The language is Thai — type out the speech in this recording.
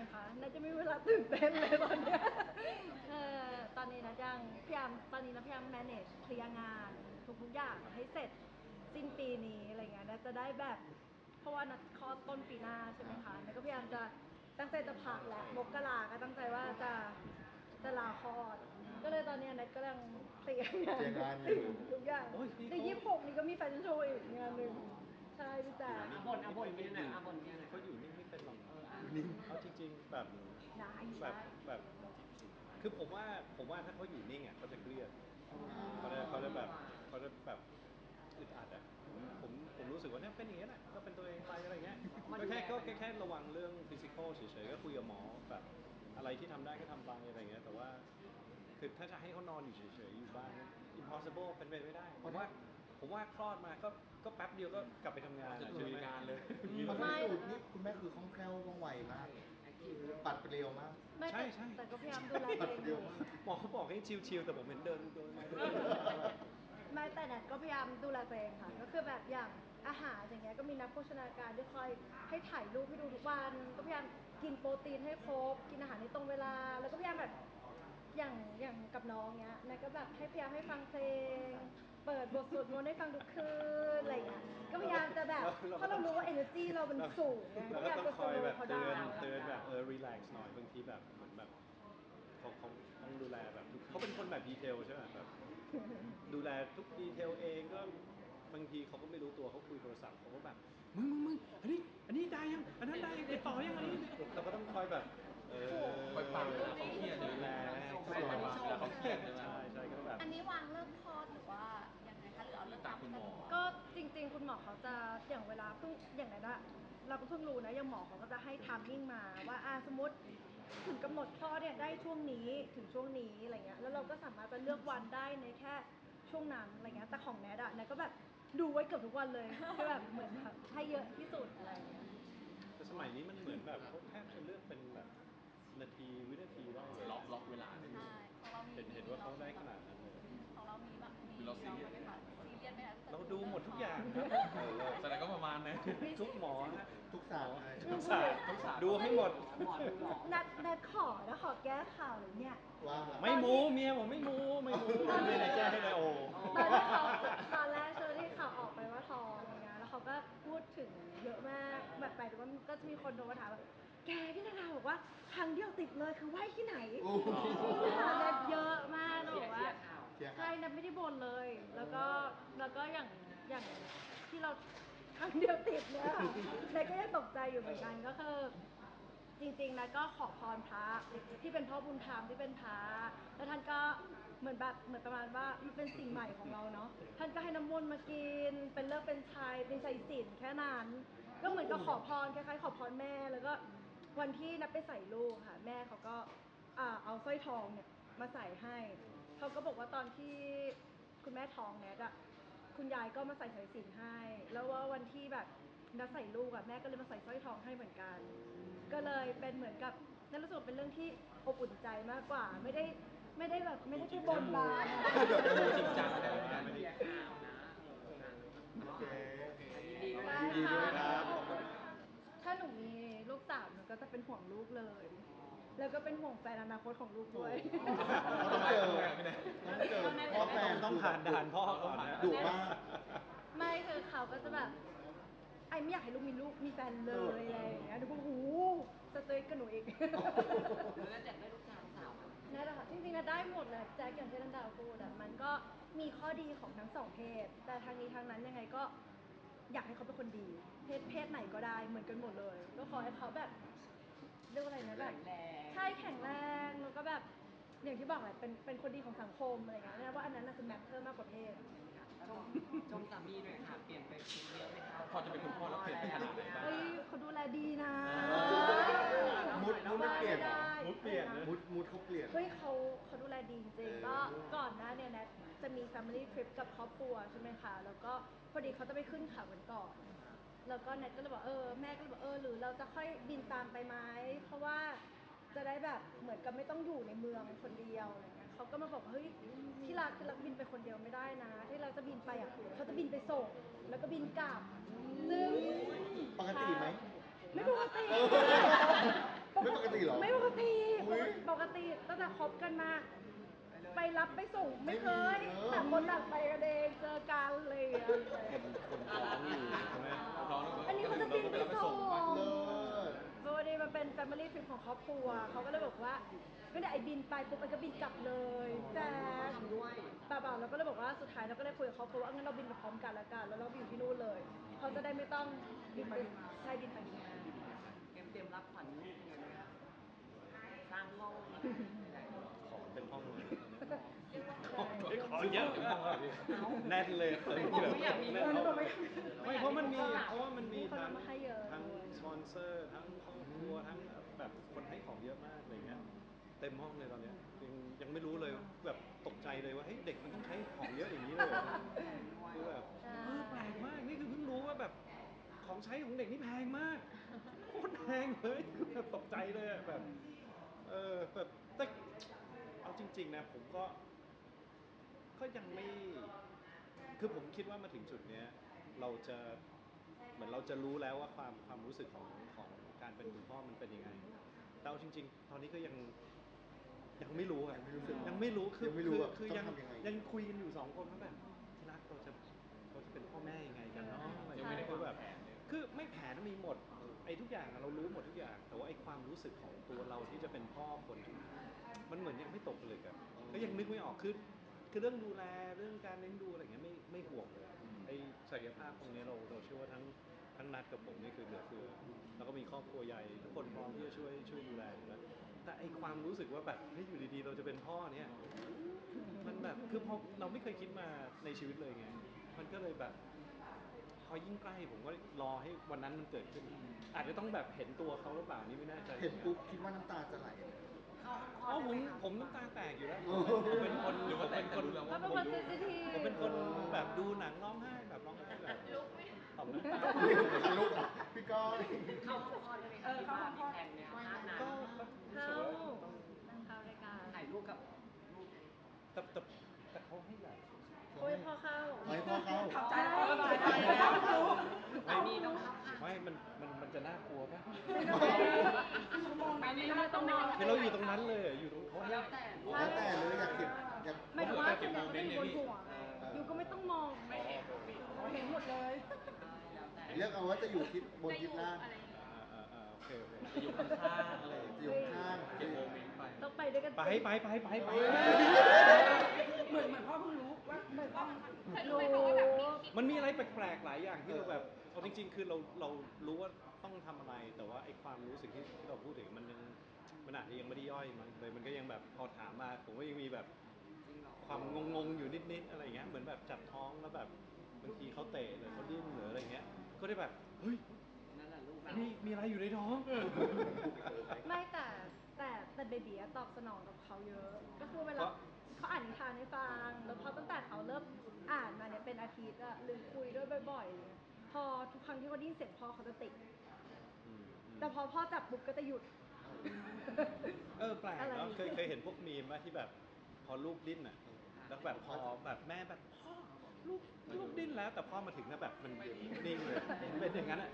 ไหมคะนัทจะไม่มีเวลาตื่นเต้นเลยตอนเนี้ยเออตอนนี้นัทยังพยายามตอนนี้นัทพยายาม manage เคลียร์งานทุกๆอย่างให้เสร็จสิ้นปีนี้อะไรเงี้ยนัทจะได้แบบ เพราะว่านัดคลอดต้นปีหน้าใช่ไหมคะนัทก็พยายามจะตั้งใจจะพักแหละมกราก็ตั้งใจว่าจะจะลาคลอด ก็เลยตอนเนี้ยนัทก็ยังเคลียร์งานเคลียร์งานอยู่ ทุกอย่างโอ้ยพี่ ในยี่สิบหกนี้ก็มีแฟชั่นโชว์อีกงานหนึ่งใช่พี่จ๋าอาบนอาบนมีไหนอาบนมีไหนเขาอยู่นิ่ ริงๆแบบได้แบใช่บแบบคือผมว่าผมว่าถ้าเขาอยู่นิ่งอะเขาจะเครียดเขาจะเขาจะแบบเขาจะแบบอึดอัดอะผมผมรู้สึกว่าเนี่ยเป็นอย่างนี้แหละก็เป็นตัวเองไปอะไรเงี้ยก็แค่ก็แค่แค่ระวังเรื่องฟิสิกอลเฉยๆก็คุยกับหมอแบบอะไรที่ทำได้ก็ทำไปอะไรเงี้ยแต่ว่าคือถ้าจะให้เขานอนอยู่เฉยๆอยู่บ้าน impossible เป็นไปไม่ได้ผมว่าผมว่าคลอดมาก็ก็แป๊บเดียวก็กลับไปทำงานจะอะลุใช่ยไหมงานเลยพอได้สูตรนี่คุณแม่คือคล่องแคล่วว่องไวมาก ปัดไปเร็วมาก ไม่ใช่แต่ใช่ แต่ก็พยายามดูแลตัวเองอยู่หมอเขาบอกให้ชิลๆแต่ผมเห็นเดินเดินมาเดินมาไม่แต่แนทก็พยายามดูแลตัวเองค่ะ ก็คือแบบอย่างอาหารอย่างเงี้ยก็มีนักโภชนาการที่คอยให้ถ่ายรูปให้ดูทุกวัน ก็พยายามกินโปรตีนให้ครบ กินอาหารในตรงเวลา แล้วก็พยายามแบบ อย่างอย่างกับน้องเงี้ยแนทก็แบบให้พยายามให้ฟังเพลง เปิดบทสวดมนต์ให้ฟังทุกคืนอะไรเงี้ยก็พยายามจะแบบเพราะเรารู้ว่า energy เรามันสูงไงแล้วก็พก็ยายามต้อจะงคโซอยโล่แบบเขาเตืได้อนเตือนแบบเออรีแลกซ์หน่อยบางทีแบบเหมือนแบบเขาเขาต้องดูแลแบบเขาเป็นคนแบบดีเทลใช่ไหมแบบ ดูแลทุกดีเทลเองก็บางทีเขาก็ไม่รู้ตัวเขาคุยโทรศัพท์เขาก็แบบมึงมึงมึงอันนี้อันนี้ได้ยังอันนั้นได้ยังติดต่อยังอันนี้เราก็ต้องคอยแบบเออคอยฟังเวลาเขาเครียด ดูแล คอยฟังเวลาเขาเครียดใช่ไหม ใช่ใช่ก็แบบ อันนี้วางเลิกคลอดหรือว่ายังไงคะหรือเอาเลิกตามคุณหมอ ก็จริงๆ คุณหมอเขาจะอย่างเวลาเพิ่งอย่างนั้นอะเราก็เพิ่งรู้นะอย่างหมอเขาก็จะให้ไทามมิ่งมาว่าอ่าสมมติถึงกำหนดคลอดเนี่ยได้ช่วงนี้ถึงช่วงนี้อะไรเงี้ยแล้วเราก็สามารถจะเลือกวันได้ในแค่ช่วงนั้นอะไรเงี้ยแต่ของแนทอะแนทก็แบบดูไว้เกือบทุกวันเลยคือแบบเหมือนแบบให้เยอะที่สุดอะไรเงี้ย แต่สมัยนี้มันเหมือนแบบเขาแทบจะเลือกเป็นแบบ นาทีวินาทีได้เลยล็อกล็อกเวลาเลยใช่ของเรามีเห็นเห็นว่าเขาได้ขนาดนั้นเลย ของเรามีแบบมีคือเราซีเรียสไหมคะ ซีเรียสไหมคะเราดูหมดทุกอย่างครับเออแสดงก็ประมาณนั้นทุกหมอฮะทุกศาสตร์ทุกศาสตร์ทุกศาสตร์ดูให้หมดหมอดูหรอแนทแนทขอนะขอแก้ข่าวเลยเนี่ย ว่าไม่มูเมียผมไม่มูไม่มูไม่ไหนแจ้งให้เลยโอ้ตอนที่เขาตอนแรกเชอรี่ข่าวออกไปว่าท้องอะไรเงี้ยแล้วเขาก็พูดถึงเยอะมากแบบไปถึงว่าก็จะมีคนโทรมาถามว่า แกพี่นาดาบอกว่าครั้งเดียวติดเลยคือไหวที่ไหนโอ้แบบเยอะมากเคลีบยอกร์เคลีว่ายร์ข่าวเทียบใช่นับไม่ได้บ่นเลย แล้วก็ แล้วก็อย่าง อย่างที่เราครั้งเดียวติดเนี่ยค่ะนายก็ยังตกใจอยู่เหมือนกันก็คือ จริงๆนะก็ขอพรพระที่เป็นพ่อบุญธรรมที่เป็นพระแล้วท่านก็เหมือนแบบเหมือนประมาณว่ามันเป็นสิ่งใหม่ของเราเนาะท่านก็ให้น้ำมนต์มากิน เป็นเลิกเป็นชายเป็นใจสินแค่นั้น ก็เหมือนกับขอพรคล้ายๆขอพรแม่แล้ วก็วันที่นับไปใส่ลูกค่ะ แม่เขาก็อ่าเอาสร้อยทองเนี่ยมาใส่ให้ เขาก็บอกว่าตอนที่คุณแม่ท้องแนทอะคุณยายก็มาใส่สายสิญจนให้ แล้วว่าวันที่แบบนัดใส่ลูกอะแม่ก็เลยมาใส่สร้อยทองให้เหมือนกัน ก็เลยเป็นเหมือนกับนั่นรู้สึกว่าเป็นเรื่องที่อบอุ่นใจมากกว่า ไม่ได้ไม่ได้แบบไม่ได้ไปบนบานอะ จริงจังเลยเคลียร์ข่าวนะ โอเคยินดีด้วยได้นะยินดีด้วยครัค่ะบขอบคุณถ้าหนูมีลูกสาวหนูก็จะเป็นห่วงลูกเลย แล้วก็เป็นห่วงแฟนอนาคตของลูกด้วยเขาต้องเจอต้องเจอพ่อแฟนต้องผ่านด่านพ่อก่อนนะดุมาก ไม่คือเขาก็จะแบบไอไม่อยากให้ลูกมีลูกมีแฟนเลยอะไรอย่างเงี้ยหนูก็โอ้โหสเตย์กับหนูอีกแล้วแจกได้ลูกชายลูกสาวไหมนั่นแหละค่ะจริงๆนะได้หมดเลยแจ็คอย่างที่นันดาวพูดอะมันก็มีข้อดีของทั้งสองเพศ แต่ทางนี้ทางนั้นยังไงก็ อยากให้เขาเป็นคนดี เพศเพศไหนก็ได้เหมือนกันหมดเลยก็ขอให้เขาแบบเรียกว่าอะไรนะแบบแข็งแรงใช่แข็งแรงแล้วก็แบบอย่างที่บอกแหละเป็นเป็นคนดีของสังคมอะไรอย่างเงี้ยนะว่าอันนั้นน่ะคือแมทเทอร์มากกว่าเพศชมชมสามีด้วยค่ะ เปลี่ยนไปเยอะไหมคะพอจะเป็นคุณพ่อแล้วเปลี่ยนไปขนาดไหนบ้างเฮ้ยเขาดูแลดีนะมุดมุดไม่เปลี่ยนได้มุดเปลี่ยนนะมุดมุดเขาเปลี่ยนเฮ้ยเขาเขาดูแลดีจริงเออๆก็ก่อนหน้าเนี่ยแนท จะมี family trip กับครอบครัวใช่ไหมคะ แล้วก็พอดีเขาจะไปขึ้นเขากันก่อน แล้วก็แนทก็เลยบอกเออแม่ก็เลยบอกเออหรือเราจะค่อยบินตามไปไหมเพราะว่าจะได้แบบเหมือนกับไม่ต้องอยู่ในเมืองคนเดียวอะไรเงี้ยเขาก็มาบอกว่าเฮ้ยที่รักที่รักบินไปคนเดียวไม่ได้นะ ที่เราจะบินไปอะเขาจะบินไปส่งแล้วก็บินกลับซึ่งปกติไหม ไม่ปกติ ไม่ปกติติตั้งแต่คบกันมา ไปรับไปส่งไม่เคยไม่มีเออแต่คนหลังไปกันเองเจอกันเลยอะคนคนท้องอยู่ใช่ไหมน้องๆอันนี้เขาจะบินไปส่งเลิศพอดีมันเป็น family trip ของครอบครัวเขาก็เลยบอกว่าก็เดี๋ยวไอ้บินไปปุ๊บไอ้ก็บินกลับเลยแต่ทำด้วยป่าวๆเราก็เลยบอกว่าสุดท้ายเราก็เลยคุยกับครอบครัวว่างั้นเราบินไปพร้อมกันแล้วกันแล้วเราไปอยู่ที่นู่นเลยเขาจะได้ไม่ต้องบินไปใช่บินไปบินมาเตรียมเตรียมรับขวัญลูกยังไงไหมคะสร้างห้องขอเป็นห้องเลยใช่ ขอเยอะแน่นเลยเต็มที่แบบแน่นเออแล้วบอกไม่ไม่เพราะมันมีเพราะว่ามันมีมีคนทั้งเอามาให้เยอะทั้งด้วยสปอนเซอร์ทั้งครอบครัวทั้งแบบคนให้ของเยอะมากอะไรเงี้ยเต็มห้องเลยตอนเนี้ยยังยังไม่รู้เลยแบบตกใจเลยว่าเฮ้ยเด็กมันต้องใช้ของเยอะอย่างนี้เลยเหรอคือแบบใช่เออแปลกมากนี่คือเพิ่งรู้ว่าแบบของใช้ของเด็กนี่แพงมากโคตรแพงเลยคือแบบตกใจเลยอะแบบเออแบบแต่เอาจริง ๆ นะผมก็ ก็ยังไม่ คือผมคิดว่ามาถึงจุดเนี้ยเราจะเหมือนเราจะรู้แล้วว่าความความรู้สึกของของการเป็นคุณพ่อมันเป็นยังไงแต่เอาจริง ๆ ตอนนี้ก็ยังยังไม่รู้อะยังไม่รู้สึกยังไม่รู้คือยังไม่รู้คืออะคือต้องยังทำยังไง ยังคุยกันอยู่สองคนว่าแบบที่รักเราจะเราจะเป็นพ่อแม่ยังไงกันเนาะอะไรยังไม่ได้คือแบบวางแผนเลยคือไม่แผนมีหมดไอ้ทุกอย่างอะเรารู้หมดทุกอย่าง แต่ว่าไอ้ความรู้สึกของตัวเราที่จะเป็นพ่อคนอะมันเหมือนยังไม่ตกผลึกอะก็ยังนึกไม่ออกคือ คือเรื่องดูแลเรื่องการเลี้ยงดูอะไรอย่างเงี้ยไม่ไม่ห่วงเลยไอ้ศักยภาพตรงเนี้ยเราเราเชื่อว่าทั้งทั้งนัดกับผมนี่คือเหลือเฟือ แล้วก็มีครอบครัวใหญ่ทุกคนพร้อมที่จะช่วยช่วยดูแลอยู่แล้วแต่ไอ้ความรู้สึกว่าแบบเฮ้ยอยู่ดีๆ เราจะเป็นพ่อเนี่ยมันแบบคือพอเราไม่เคยคิดมาในชีวิตเลยไงมันก็เลยแบบ พอยิ่งใกล้ผมก็รอให้วันนั้นมันเกิดขึ้น อาจจะต้องแบบเห็นตัวเขาหรือเปล่านี่ไม่แน่ใจเห็นปุ๊บคิดว่าน้ำตาจะไหลเลย เข้าห้องคลอ๋ออดผมได้ไหคะผมน้ำตาแตกอยู่แล้วโอ้ผมเป็นคนหรือว่าเป็นคนเขาเป็นคนเซนซิทีฟผมเป็นคนแบบดูหนังร้องไห้แบบร้องไห้แบบตอบนะลุกพี่ก้อยเข้าห้องคลอดได้ไหมคะที่บ้านมีแผนไหมคะภาพนั้นก็ก็รู้สึกเข้าว่าต้องนั่งเข้ารายการถ่ายรูปกับลูกแต่แต่แต่เขาให้ใหญ่โอ้ยพอเข้าไม่พอเข้าทำใจแล้วทำใจแล้วรู้สามีต้องเข้าค่ะ ไม่มันมันมันจะน่ากลัวป่ะชั่วโมงนั้นไม่ได้ต้องนอนคือเราอยู่ตรงนั้นเลยอะอยู่ตรงเขาให้แล้วแต่แล้วแต่เลยอยากเก็บอยากหมายถึงว่าส่วนใหญ่ก็จะอยู่บนหัวอยู่ก็ไม่ต้องมองไม่เห็นเห็นหมดเลยแล้วแต่เลือกเอาว่าจะอยู่ทิศบนทิศล่างอ่าอ่าอ่าโอเคโอเคจะอยู่ข้างๆอะไรจะอยู่ข้างเก็บโมเมนต์ไป ต้องไปด้วยกันไปไปไปไปไป เหมือนเหมือนพ่อเพิ่งรู้ว่าเหมือนต้องรู้รู้ไห มคะว่าแบบมีมันมีอะไรแปลกๆหลายอย่างที่เราแบบเอาจริงๆ คือเราเรารู้ว่าต้องทำอะไร แต่ว่าไอ้ความรู้สึกที่เราพูดถึงมันยังมันอาจจะยังไม่ได้ย่อยมันเลยมันก็ยังแบบพอถามมาผมก็ยังมีแบบจริงเหรอความงงๆอยู่นิดๆอะไรอย่างเงี้ยเหมือนแบบจับท้องแล้วแบบบางทีเขาเตะหรือเขาดิ้นหรืออะไรเงี้ย ก็ได้แบบเฮ้ยนั่นแหละลูกเรามีมีอะไรอยู่ในท้อง ไม่แต่แต่แต่เบบีตอบสนองกับเขาเยอะ ก็คือเวลาเพราะ เขาอ่านนิทานให้ฟัง แล้วพอตั้งแต่เขาเริ่ม อ่านมาเนี่ยเป็นอาทิตย์อะหรือคุยด้วยบ่อยๆอะไรเงี้ยพอทุกครั้งที่เขาได้ยินเสียงพ่อเขาจะติด อืมอืมแต่พอพ่อจับปุ๊บก็จะหยุด เออแปลกอะไร เนาะเคยเคยเห็นพวกมีมว่าที่แบบพอลูกดิ้นอะแล้วแบบพอแบบแม่แบบพ่อลูกลูกดิ้นแล้ว แต่พ่อมาถึงแล้วแบบมันนิ่งเลยเป็นอย่างนั้นอะ